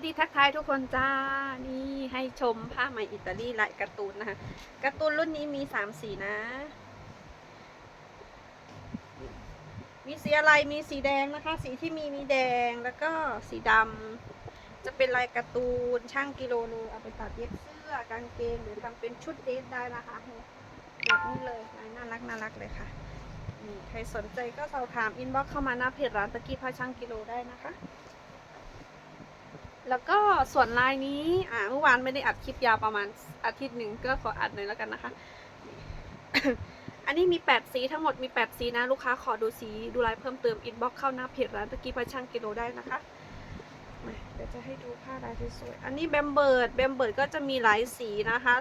วัสดีทักทายทุกคนจ้า นี่ให้ชมผ้าไหมอิตาลีลายการ์ตูนนะคะการ์ตูนรุ่นนี้มีสามสีนะ มีสีอะไรมีสีแดงนะคะ สีที่มีมีแดงแล้วก็สีดำจะเป็นลายการ์ตูนช่างกิโลนึงเอาไปตัดเย็บเสื้อกางเกงหรือทำเป็นชุดเดรสได้นะคะแบบนี้เลยลายน่ารักน่ารักเลยค่ะใครสนใจก็สอบถามอินบ็อกซ์เข้ามาหน้าเพจร้านตะกี้ผ้าช่างกิโลได้นะคะ แล้วก็ส่วนลายนี้อ่าเมื่อวานไม่ได้อัดคลิปยาวประมาณอาทิตย์หนึ่งก็ขออัดหน่อยแล้วกันนะคะ อันนี้มี 8 สีทั้งหมดมี 8 สีนะ ลูกค้าขอดูสีดูลายเพิ่มเติมอินบ็อกเข้าหน้าเพจร้านตะกี้พาช่างกิโลได้นะคะมาเดี๋ยวจะให้ดูผ้าลายสวยๆอันนี้แบมเบิร์ดแบมเบิร์ดก็จะมีหลายสีนะคะ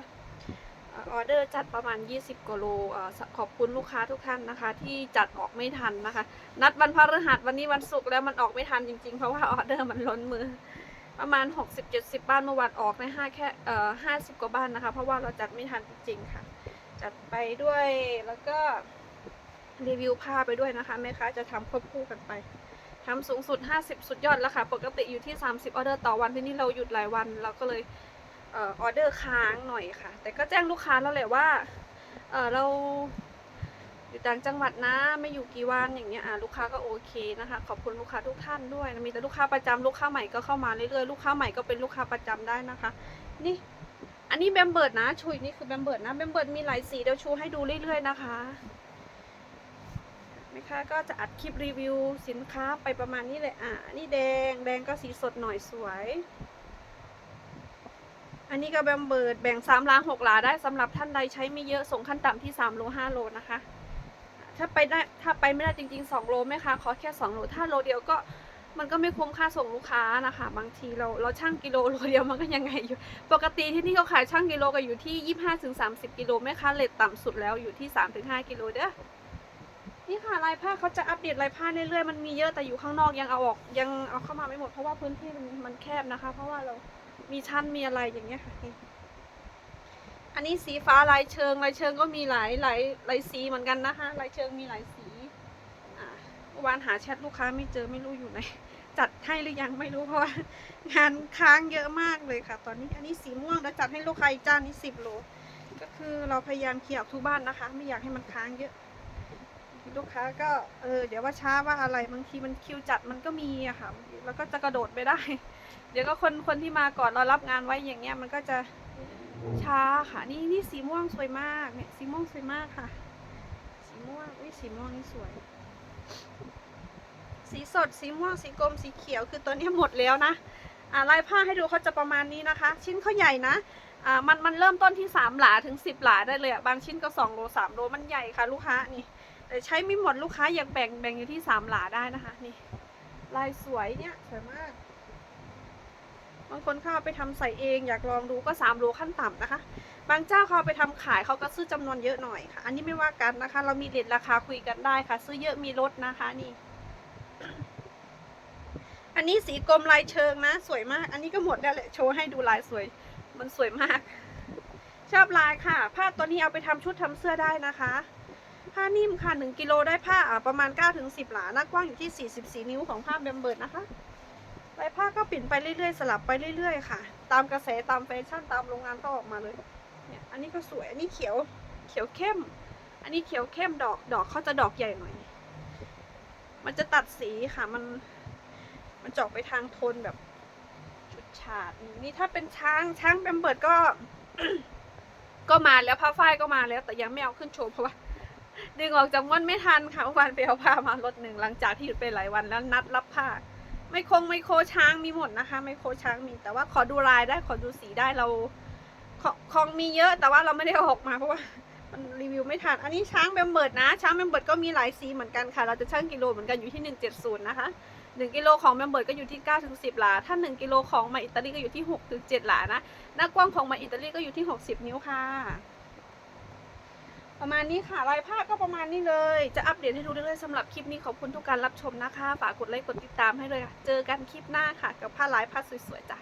ออเดอร์จัดประมาณ 20กว่าโลอขอบคุณลูกค้าทุกท่านนะคะ ที่จัดออกไม่ทันนะคะ นัดวันพฤหัสวันนี้วันศุกร์แล้วมันออกไม่ทันจริงๆ เพราะว่าออเดอร์มันล้นมือ ประมาณ 60-70 บ้านเมื่อวานออกในห้าแค่เอ่อ50 กว่าบ้านนะคะ เพราะว่าเราจัดไม่ทันจริงๆค่ะ จัดไปด้วยแล้วก็รีวิวผ้าไปด้วยนะคะแม่ค้าจะทำควบคู่กันไปทำสูงสุด 50 สุดยอดแล้วค่ะ ปกติอยู่ที่ 30 ออเดอร์ต่อวันที่นี่เราหยุดหลายวัน เราก็เลยเออออเดอร์ค้างหน่อยค่ะ แต่ก็แจ้งลูกค้าแล้วแหละว่าเออเรา อยู่ต่างจังหวัดนะไม่อยู่กี่วันอย่างเงี้ยอะลูกค้าก็โอเคนะคะ ขอบคุณลูกค้าทุกท่านด้วยมีแต่ลูกค้าประจำลูกค้าใหม่ก็เข้ามาเรื่อยๆลูกค้าใหม่ก็เป็นลูกค้าประจำได้นะคะ นี่ อันนี้แบมเบิร์ดนะชุยนี่คือแบมเบิร์ดนะแบมเบิร์ดมีหลายสีเดี๋ยวชูให้ดูเรื่อยๆนะคะแม่ค้าก็จะอัดคลิปรีวิวสินค้าไปประมาณนี้เลยอะนนี้แดงแดงก็สีสดหน่อยสวย อันนี้ก็แบมเบิร์ดแบ่งสามล้างหกหลาได้สำหรับท่านใดใช้ไม่เยอะส่งขั้นต่ำที่สามโลห้าโลนะคะ ถ้าไปได้ถ้าไปไม่ได้จริงๆสองโลแม่ค้าขอแค่สองโล ถ้าโลเดียวก็มันก็ไม่คุ้มค่าส่งลูกค้านะคะ บางทีเราเราช่างกิโลโลเดียวมันก็ยังไงอยู่ ปกติที่นี่เขาขายช่างกิโลกันอยู่ที่ยี่ห้าถึงสามสิบกิโลแม่ค้าเลทต่ำสุดแล้วอยู่ที่สามถึงห้ากิโลเด้อนี่ค่ะลายผ้าเขาจะอัปเดตลายผ้าเรื่อยๆมันมีเยอะแต่อยู่ข้างนอกยังเอาออกยังเอาเข้ามาไม่หมดเพราะว่าพื้นที่มันแคบนะคะ เพราะว่าเรามีชั้นมีอะไรอย่างเงี้ยค่ะ อันนี้สีฟ้าลายเชิงลายเชิงก็มีหลายหลายหลายสีเหมือนกันนะคะลายเชิงมีหลายสีอ่าเมื่อวานหาแชทลูกค้าไม่เจอไม่รู้อยู่ไหนจัดให้หรือยังไม่รู้เพราะว่างานค้างเยอะมากเลยค่ะ ตอนนี้อันนี้สีม่วงแล้วจัดให้ลูกค้าอีกจ้านนี้สิบโลก็คือเราพยายามเคลียร์ออกทุกบ้านนะคะ ไม่อยากให้มันค้างเยอะลูกค้าก็เออเดี๋ยวว่าช้าว่าอะไรบางทีมันคิวจัดมันก็มีอะค่ะ แล้วก็จะกระโดดไปได้ เดี๋ยวก็คนคนที่มาก่อนเรารับงานไว้อย่างเงี้ยมันก็จะ ช้าค่ะ นี่นี่สีม่วงสวยมากเนี่ยสีม่วงสวยมากค่ะ สีม่วงอุ้ยสีม่วงนี่สวย สีสดสีม่วงสีกรมสีเขียวคือตัวนี้หมดแล้วนะอ่าลายผ้าให้ดูเขาจะประมาณนี้นะคะ ชิ้นเขาใหญ่นะอ่ามันมันเริ่มต้นที่สามหลาถึงสิบหลาได้เลยอะบางชิ้นก็สองโลสามโลมันใหญ่ค่ะลูกค้านี่ แต่ใช้ไม่หมดลูกค้าอยากแบ่งแบ่งอยู่ที่สามหลาได้นะคะนี่ลายสวยเนี่ยสวยมาก บางคนเข้าไปทำใส่เองอยากลองดูก็สามโลขั้นต่ำนะคะ บางเจ้าเขาเอาไปทำขายเขาก็ซื้อจำนวนเยอะหน่อยค่ะ อันนี้ไม่ว่ากันนะคะ เรามีเรทราคาคุยกันได้ค่ะ ซื้อเยอะมีลดนะคะนี่ อันนี้สีกรมลายเชิงนะ สวยมาก อันนี้ก็หมดแล้วแหละโชว์ให้ดูลายสวย มันสวยมาก ชอบลายค่ะ ผ้าตัวนี้เอาไปทำชุดทำเสื้อได้นะคะ ผ้านิ่มค่ะหนึ่งกิโลได้ผ้าประมาณ9ก้าถึงสิหลาหน้ากว้างอยู่ที่ 44 นิ้วของผ้าแบมเบิร์ดนะคะ ลายผ้าก็ปลี่นไปเรื่อยๆ สลับไปเรื่อยๆ ค่ะ ตามกระแสตามแฟชั่นตามโรงงานก็ออกมาเลย เนี่ย อันนี้ก็สวย อันนี้เขียว เขียวเข้ม อันนี้เขียวเข้มดอก ดอกเขาจะดอกใหญ่หน่อย มันจะตัดสีค่ะ มัน มันจอกไปทางโทนแบบชุดฉาด นี่ถ้าเป็นช้าง ช้างแบมเบิร์ดก็ ก็มาแล้วผ้าฝ้ายก็มาแล้ว แต่ยังไม่เอาขึ้นโชว์เพราะว่าดึงออกจากม้วนไม่ทันค่ะวานไปเอาผ้ามารถหนึ่งหลังจากที่หยุดไปหลายวันแล้วนัดรับผ้า ไม่คงไม่โคช้างมีหมดนะคะ ไม่โคช้างมีแต่ว่าขอดูลายได้ขอดูสีได้เราของมีเยอะแต่ว่าเราไม่ได้ออกมาเพราะว่ามันรีวิวไม่ทัน อันนี้ช้างแบมเบิร์ดนะ ช้างแบมเบิร์ดก็มีหลายสีเหมือนกันค่ะ เราจะชั่งกิโลเหมือนกันอยู่ที่ 170 นะคะ 1 กิโลของแบมเบิร์ดก็อยู่ที่ 9 ถึง 10 หลา ถ้า 1 กิโลของมาอิตาลีก็อยู่ที่ 6 ถึง 7 หลานะ หน้ากว้างของมาอิตาลีก็อยู่ที่ 60 นิ้วค่ะ ประมาณนี้ค่ะลายผ้าก็ประมาณนี้เลย จะอัปเดตให้ดูเรื่อยๆสำหรับคลิปนี้ขอบคุณทุกการรับชมนะคะ ฝากกดไลค์กดติดตามให้เลยค่ะ เจอกันคลิปหน้าค่ะ กับผ้าลายผ้าสวยๆจ้ะ